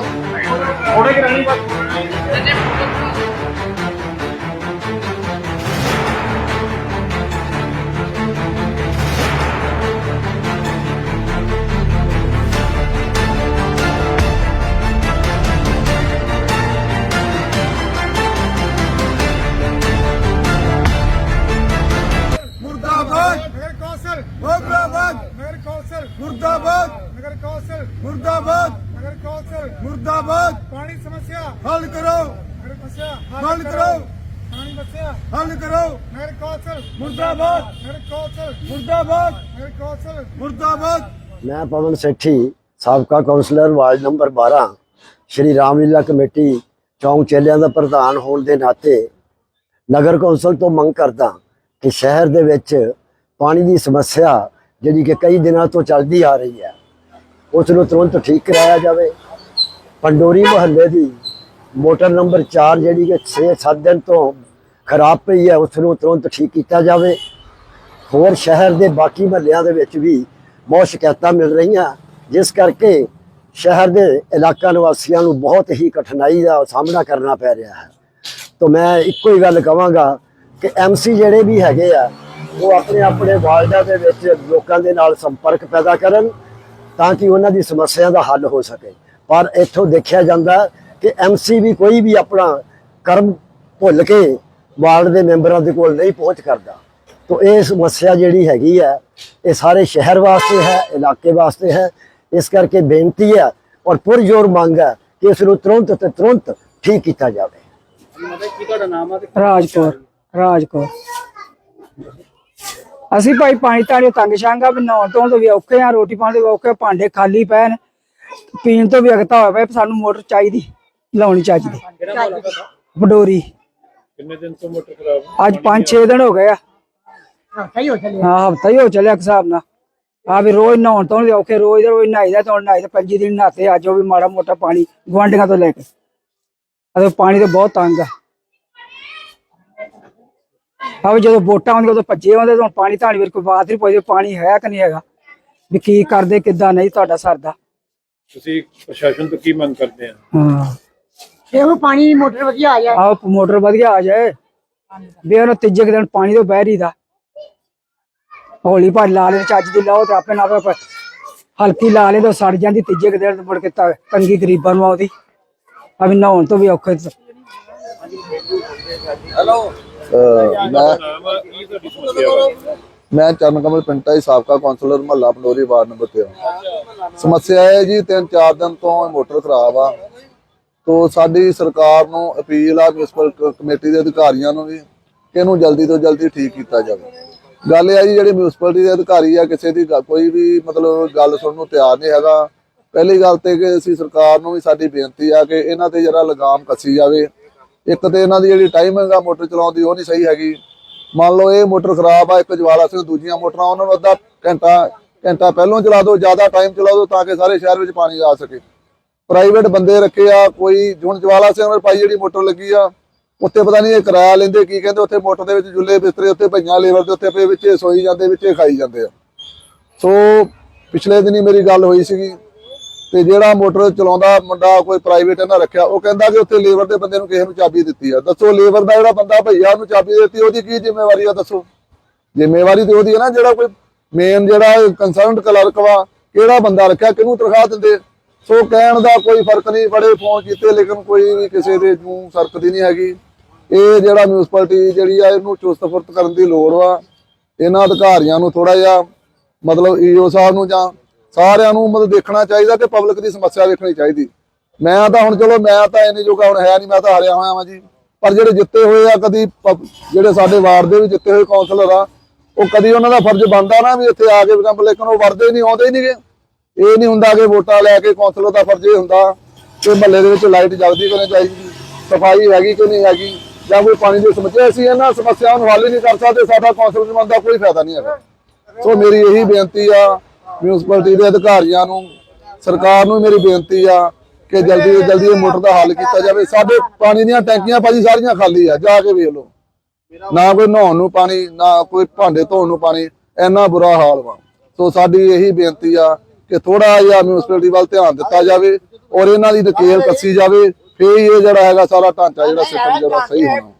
ਥੋੜੇ ਕਿ ਰਹਿਣੀ ਬਸ ਮੁਰਦਾਬਾਦ ਨਗਰ ਕੌਂਸਲ ਮੁਰਦਾਬਾਦ ਨਗਰ ਕੌਂਸਲ ਮੁਰਦਾਬਾਦ ਪਾਣੀ ਸਮੱਸਿਆ। ਹੱਲ ਕਰੋ। ਨਗਰ ਸਮੱਸਿਆ ਹੱਲ ਕਰੋ। ਪਾਣੀ ਸਮੱਸਿਆ। ਹੱਲ ਕਰੋ। ਨਗਰ ਕੌਂਸਲ। ਮੁਰਦਾਬਾਦ ਨਗਰ ਕੌਂਸਲ। ਮੁਰਦਾਬਾਦ ਨਗਰ ਕੌਂਸਲ। ਮੁਰਦਾਬਾਦ ਮੈਂ ਪਵਨ ਸੇਠੀ ਸਾਬਕਾ councillor ward number 12 Shri Ramlila committee ਚੌਂਕ ਚੇਲਿਆਂ ਦਾ ਪ੍ਰਧਾਨ ਹੋਣ ਦੇ ਨਾਤੇ ਨਗਰ ਕੌਂਸਲ ਤੋਂ ਮੰਗ ਕਰਦਾ ਕਿ ਸ਼ਹਿਰ ਦੇ ਵਿੱਚ ਪਾਣੀ ਦੀ ਸਮੱਸਿਆ ਜਿਹੜੀ ਕਿ ਕਈ ਦਿਨਾਂ ਤੋਂ ਚੱਲਦੀ ਆ ਰਹੀ ਹੈ ਉਸ ਨੂੰ ਤੁਰੰਤ ਠੀਕ ਕਰਾਇਆ ਜਾਵੇ। ਪੰਡੋਰੀ ਮੁਹੱਲੇ ਦੀ ਮੋਟਰ ਨੰਬਰ 4 ਜਿਹੜੀ ਕਿ 6-7 ਦਿਨ ਤੋਂ ਖਰਾਬ ਪਈ ਹੈ, ਉਸ ਨੂੰ ਤੁਰੰਤ ਠੀਕ ਕੀਤਾ ਜਾਵੇ। ਹੋਰ ਸ਼ਹਿਰ ਦੇ ਬਾਕੀ ਮਹੱਲਿਆਂ ਦੇ ਵਿੱਚ ਵੀ ਬਹੁਤ ਸ਼ਿਕਾਇਤਾਂ ਮਿਲ ਰਹੀਆਂ, ਜਿਸ ਕਰਕੇ ਸ਼ਹਿਰ ਦੇ ਇਲਾਕਾ ਨਿਵਾਸੀਆਂ ਨੂੰ ਬਹੁਤ ਹੀ ਕਠਿਨਾਈ ਦਾ ਸਾਹਮਣਾ ਕਰਨਾ ਪੈ ਰਿਹਾ ਹੈ। ਤਾਂ ਮੈਂ ਇੱਕੋ ਹੀ ਗੱਲ ਕਹਾਂਗਾ ਕਿ ਐਮਸੀ ਜਿਹੜੇ ਵੀ ਹੈਗੇ ਆ, ਉਹ ਆਪਣੇ ਆਪਣੇ ਵਾਰਡਾਂ ਦੇ ਵਿੱਚ ਲੋਕਾਂ ਦੇ ਨਾਲ ਸੰਪਰਕ ਪੈਦਾ ਕਰਨ ਤਾਂ ਕਿ ਉਹਨਾਂ ਦੀ ਸਮੱਸਿਆ ਦਾ ਹੱਲ ਹੋ ਸਕੇ। ਪਰ ਇੱਥੋਂ ਦੇਖਿਆ ਜਾਂਦਾ ਕਿ ਐਮਸੀ ਵੀ ਕੋਈ ਵੀ ਆਪਣਾ ਕਰਮ ਭੁੱਲ ਕੇ ਵਾਰਡ ਦੇ ਮੈਂਬਰਾਂ ਦੇ ਕੋਲ ਨਹੀਂ ਪਹੁੰਚ ਕਰਦਾ। ਤੋ ਇਹ ਸਮੱਸਿਆ ਜਿਹੜੀ ਹੈਗੀ ਹੈ ਇਹ ਸਾਰੇ ਸ਼ਹਿਰ ਵਾਸਤੇ ਹੈ, ਇਲਾਕੇ ਵਾਸਤੇ ਹੈ। ਇਸ ਕਰਕੇ ਬੇਨਤੀ ਹੈ ਔਰ ਪੁਰਜੋਰ ਮੰਗ ਹੈ ਕਿ ਇਸ ਨੂੰ ਤੁਰੰਤ ਤੇ ਤੁਰੰਤ ਠੀਕ ਕੀਤਾ ਜਾਵੇ। ਨਾਮ ਆ ਤੇ ਰਾਜਕੌਰ ਰਾਜਕੌਰ। ਅਸੀਂ ਭਾਈ ਪਾਣੀ ਤਾਣੀ ਤੰਗ ਸ਼ਾਂਗਾ ਵੀ ਨਹਾਉਣ ਤੋਂ ਵੀ ਔਖੇ ਆ ਰੋਟੀ ਪਾਣੀ ਦੇ ਵੀ ਔਖੇ ਭਾਂਡੇ ਖਾਲੀ ਨੇ ਪੀਣ ਤੋਂ ਵੀ ਅਗਤਾ ਹੋਇਆ ਪਿਆ ਸਾਨੂੰ ਮੋਟਰ ਚਾਹੀਦੀ ਲਾਉਣੀ ਚਾਹੀਦੀ। ਬਡੋਰੀ ਕਿੰਨੇ ਦਿਨ ਤੋਂ ਮੋਟਰ ਖਰਾਬ ਅੱਜ 5-6 ਦਿਨ ਹੋ ਗਏ ਆ। ਹਾਂ ਹਫਤਾ ਹੀ ਹੋ ਚੱਲਿਆ ਇੱਕ ਹਿਸਾਬ ਨਾਲ। ਆ ਵੀ ਰੋਜ਼ ਨਹਾਉਣ ਤੋਂ ਵੀ ਔਖੇ ਰੋਜ਼ ਦੇ ਰੋਜ਼ ਨਹਾਈਦਾ ਤੋਂ ਨਹਾਈ ਤੇ ਪੰਜੀ ਦਿਨ ਨਹਾਤੇ ਅੱਜ ਉਹ ਵੀ ਮਾੜਾ ਮੋਟਾ ਪਾਣੀ ਗੁਆਂਢੀਆਂ ਤੋਂ ਲੈ ਕੇ। ਅਤੇ ਪਾਣੀ ਤੇ ਬਹੁਤ ਤੰਗ ਆ। ਆ ਵੀ ਜਦੋਂ ਵੋਟਾਂ ਆਉਂਦੀਆਂ ਉਦੋਂ ਭੱਜੇ ਆਉਂਦੇ ਤਾਂ ਪਾਣੀ ਧਾਣੀ ਵੀਰ ਕੋਈ ਬਾਤ ਨਹੀਂ ਪੁੱਛਦੇ ਪਾਣੀ ਹੈ ਕਿ ਨਹੀਂ ਹੈਗਾ? ਵੀ ਕੀ ਕਰਦੇ ਕਿੱਦਾਂ ਨਹੀਂ ਤੁਹਾਡਾ ਸਰਦਾ? ਤੁਸੀਂ ਪ੍ਰਸ਼ਾਸਨ ਤੋਂ ਕੀ ਮੰਗ ਕਰਦੇ ਆ? ਹਾਂ। ਇਹੋ ਪਾਣੀ ਮੋਟਰ ਵਧੀਆ ਆ ਜਾਏ। ਆਹ ਮੋਟਰ ਵਧੀਆ ਆ ਜਾਏ। ਵੀ ਉਹਨੂੰ ਤੀਜੇ ਕੁ ਦਿਨ ਪਾਣੀ ਤੋਂ ਬਹਿਰੀ ਦਾ ਹੌਲੀ ਭਾਈ ਲਾ ਲੈ ਚੱਜ ਦੀ ਲਾਓ ਤੇ ਆਪੇ ਨਾ ਆਪੇ ਹਲਕੀ ਲਾ ਲੈ ਤਾਂ ਸੜ ਜਾਂਦੀ ਤੀਜੇ ਕੁ ਦਿਨ ਤੇ ਮੁੜ ਕੇ ਤਾਂ ਤੰਗੀ ਗਰੀਬਾਂ ਨੂੰ ਆਉਦੀ। ਆ ਵੀ ਨਹਾਉਣ ਤੋਂ ਵੀ ਔਖੇ ਅਹ ਮੈਂ ਮੈਂ ਚਰਨ ਕਮਲ ਪਿੰਟਾ ਜੀ ਸਾਬਕਾ ਕਾਉਂਸਲਰ ਮਹੱਲਾ ਪੰਡੋਰੀ ਵਾਰਡ ਨੰਬਰ 13 ਸਮੱਸਿਆ ਹੈ ਜੀ, ਤਿੰਨ ਚਾਰ ਦਿਨ ਤੋਂ ਮੋਟਰ ਖਰਾਬ ਆ। ਤੋ ਸਾਡੀ ਸਰਕਾਰ ਨੂੰ ਅਪੀਲ ਆ ਮਿਊਨਿਸਪਲ ਕਮੇਟੀ ਦੇ ਅਧਿਕਾਰੀਆਂ ਨੂੰ ਵੀ ਕਿ ਇਹਨੂੰ ਜਲਦੀ ਤੋਂ ਜਲਦੀ ਠੀਕ ਕੀਤਾ ਜਾਵੇ। ਗੱਲ ਇਹ ਆ ਜੀ, ਜਿਹੜੇ ਮਿਊਨਿਸਪੈਲਿਟੀ ਦੇ ਅਧਿਕਾਰੀ ਆ, ਕਿਸੇ ਦੀ ਗ- ਕੋਈ ਵੀ ਮਤਲਬ ਗੱਲ ਸੁਣਨ ਨੂੰ ਤਿਆਰ ਨਹੀਂ ਹੈਗਾ। ਪਹਿਲੀ ਗੱਲ ਤੇ ਕਿ ਅਸੀਂ ਸਰਕਾਰ ਨੂੰ ਵੀ ਸਾਡੀ ਬੇਨਤੀ ਆ ਕਿ ਇਹਨਾਂ ਤੇ ਜਰਾ ਲਗਾਮ ਕੱਸੀ ਜਾਵੇ। ਇੱਕ ਤੇ ਇਹਨਾਂ ਦੀ ਜਿਹੜੀ ਟਾਈਮਿੰਗ ਆ ਮੋਟਰ ਚਲਾਉਣ ਦੀ ਉਹ ਨਹੀਂ ਸਹੀ ਹੈਗੀ। ਮੰਨ ਲਓ ਇਹ ਮੋਟਰ ਖਰਾਬ ਆ, ਇੱਕ ਜਵਾਲਾ ਸਿੰਘ ਦੂਜੀਆਂ ਮੋਟਰਾਂ, ਉਹਨਾਂ ਨੂੰ ਅੱਧਾ ਘੰਟਾ ਘੰਟਾ ਪਹਿਲਾਂ ਚਲਾ ਦਿਓ, ਜ਼ਿਆਦਾ ਟਾਈਮ ਚਲਾ ਦਿਓ ਤਾਂ ਕਿ ਸਾਰੇ ਸ਼ਹਿਰ ਵਿੱਚ ਪਾਣੀ ਆ ਸਕੇ। ਪ੍ਰਾਈਵੇਟ ਬੰਦੇ ਰੱਖੇ ਆ, ਕੋਈ ਹੁਣ ਜਵਾਲਾ ਸਿੰਘ ਨੇ ਪਾਈ ਜਿਹੜੀ ਮੋਟਰ ਲੱਗੀ ਆ, ਉੱਥੇ ਪਤਾ ਨਹੀਂ ਇਹ ਕਿਰਾਇਆ ਲੈਂਦੇ ਕੀ ਕਹਿੰਦੇ, ਉੱਥੇ ਮੋਟਰ ਦੇ ਵਿੱਚ ਜੁੱਲੇ ਬਿਸਤਰੇ ਉੱਤੇ ਭਈਆਂ ਲੇਬਰ ਦੇ ਉੱਤੇ ਪਏ ਵਿੱਚ ਸੋਈ ਜਾਂਦੇ, ਵਿੱਚ ਖਾਈ ਜਾਂਦੇ ਆ। ਸੋ ਪਿਛਲੇ ਦਿਨੀ ਮੇਰੀ ਗੱਲ ਹੋਈ ਸੀਗੀ ਤੇ ਜਿਹੜਾ ਮੋਟਰ ਚਲਾਉਂਦਾ ਮੁੰਡਾ ਕੋਈ ਪ੍ਰਾਈਵੇਟ ਇਹਨਾਂ ਰੱਖਿਆ, ਉਹ ਕਹਿੰਦਾ ਕਿ ਉੱਥੇ ਲੇਬਰ ਦੇ ਬੰਦੇ ਨੂੰ ਕਿਸੇ ਨੂੰ ਚਾਬੀ ਦਿੱਤੀ ਆ। ਦੱਸੋ ਲੇਬਰ ਦਾ ਜਿਹੜਾ ਬੰਦਾ ਭਈਆ ਉਹਨੂੰ ਚਾਬੀ ਦਿੱਤੀ, ਉਹਦੀ ਕੀ ਜ਼ਿੰਮੇਵਾਰੀ ਆ ਦੱਸੋ? ਜ਼ਿੰਮੇਵਾਰੀ ਤੇ ਉਹਦੀ ਹੈ ਨਾ ਜਿਹੜਾ ਕੋਈ ਮੇਨ ਜਿਹੜਾ ਕੰਸਰਨਡ ਕਲਰਕ ਵਾ, ਕਿਹੜਾ ਬੰਦਾ ਰੱਖਿਆ, ਕਿਹਨੂੰ ਤਨਖਾਹ ਦਿੰਦੇ? ਸੋ ਕਹਿਣ ਦਾ ਕੋਈ ਫ਼ਰਕ ਨਹੀਂ, ਬੜੇ ਫੋਨ ਕੀਤੇ, ਲੇਕਿਨ ਕੋਈ ਵੀ ਕਿਸੇ ਦੇ ਨੂੰ ਸਰਕਦੀ ਨਹੀਂ ਹੈਗੀ। ਇਹ ਜਿਹੜਾ ਮਿਊਨਿਸਪੈਲਿਟੀ ਜਿਹੜੀ ਆ, ਇਹਨੂੰ ਚੁਸਤ ਫੁਰਤ ਕਰਨ ਦੀ ਲੋੜ ਵਾ। ਇਹਨਾਂ ਅਧਿਕਾਰੀਆਂ ਨੂੰ ਥੋੜਾ ਜਿਹਾ ਮਤਲਬ ਈਓ ਸਾਹਿਬ ਨੂੰ ਜਾਂ ਸਾਰਿਆਂ ਨੂੰ ਮਤਲਬ ਦੇਖਣਾ ਚਾਹੀਦਾ ਕਿ ਪਬਲਿਕ ਦੀ ਸਮੱਸਿਆ ਵੇਖਣੀ ਚਾਹੀਦੀ। ਮੈਂ ਤਾਂ ਹੁਣ ਚਲੋ ਮੈਂ ਤਾਂ ਇੰਨੀ ਜੋਗਾ ਹੁਣ ਹੈ ਨਹੀਂ, ਮੈਂ ਤਾਂ ਹਾਰਿਆ ਹੋਇਆ ਵਾਂ ਜੀ। ਪਰ ਜਿਹੜੇ ਜਿੱਤੇ ਹੋਏ ਆ, ਕਦੀ ਪਬ- ਜਿਹੜੇ ਸਾਡੇ ਵਾਰਡ ਦੇ ਵੀ ਜਿੱਤੇ ਹੋਏ ਕੌਂਸਲਰ ਆ, ਉਹ ਕਦੀ ਉਹਨਾਂ ਦਾ ਫਰਜ਼ ਬਣਦਾ ਨਾ ਵੀ ਇੱਥੇ ਆ ਕੇ ਕੰਮ, ਲੇਕਿਨ ਉਹ ਵਰਦੇ ਨਹੀਂ, ਆਉਂਦੇ ਹੀ ਨਹੀਂਗੇ ਇਹ ਨਹੀਂ ਹੁੰਦਾ ਕਿ ਵੋਟਾਂ ਲੈ ਕੇ ਕੌਂਸਲਰ ਦਾ ਫਰਜ਼ ਇਹ ਹੁੰਦਾ ਕਿ ਮਹੱਲੇ ਦੇ ਵਿੱਚ ਲਾਈਟ ਜਗਦੀ ਕਰਨੀ ਚਾਹੀਦੀ, ਸਫ਼ਾਈ ਹੈਗੀ ਕਿ ਨਹੀਂ ਹੈਗੀ, ਜਾਂ ਕੋਈ ਪਾਣੀ ਦੀ ਸਮੱਸਿਆ। ਅਸੀਂ ਇਹਨਾਂ ਸਮੱਸਿਆਵਾਂ ਨੂੰ ਹੱਲ ਹੀ ਨਹੀਂ ਕਰ ਸਕਦੇ, ਸਾਡਾ ਕੌਂਸਲਰ ਬਣਨ ਦਾ ਕੋਈ ਫਾਇਦਾ ਨਹੀਂ ਹੈਗਾ। ਸੋ ਮੇਰੀ ਇਹੀ ਬੇਨਤੀ ਆ ਮਿਊਨਿਸਪੈਲਿਟੀ ਦੇ ਅਧਿਕਾਰੀਆਂ ਨੂੰ, ਸਰਕਾਰ ਨੂੰ ਮੇਰੀ ਬੇਨਤੀ ਆ ਕਿ ਜਲਦੀ ਤੋਂ ਜਲਦੀ ਇਹ ਮੋਟਰ ਦਾ ਹੱਲ ਕੀਤਾ ਜਾਵੇ। ਸਾਡੇ ਪਾਣੀ ਦੀਆਂ ਟੈਂਕੀਆਂ ਭਾਜੀ ਸਾਰੀਆਂ ਖਾਲੀ ਆ, ਜਾ ਕੇ ਵੇਖ ਲਓ। ਨਾ ਕੋਈ ਨਹਾਉਣ ਨੂੰ ਪਾਣੀ, ਨਾ ਕੋਈ ਭਾਂਡੇ ਧੋਣ ਨੂੰ ਪਾਣੀ, ਇੰਨਾ ਬੁਰਾ ਹਾਲ ਵਾ। ਸੋ ਸਾਡੀ ਇਹੀ ਬੇਨਤੀ ਆ ਕਿ ਥੋੜਾ ਜਿਹਾ ਮਿਊਨਿਸਪੈਲਿਟੀ ਵੱਲ ਧਿਆਨ ਦਿੱਤਾ ਜਾਵੇ ਔਰ ਇਹਨਾਂ ਦੀ ਨਕੇਲ ਕੱਸੀ ਜਾਵੇ। ਫੇਰ ਇਹ ਜਿਹੜਾ ਹੈਗਾ ਸਾਰਾ ਢਾਂਚਾ ਜਿਹੜਾ ਸਿਸਟਮ ਜਿਹੜਾ ਸਹੀ ਹੋਣਾ।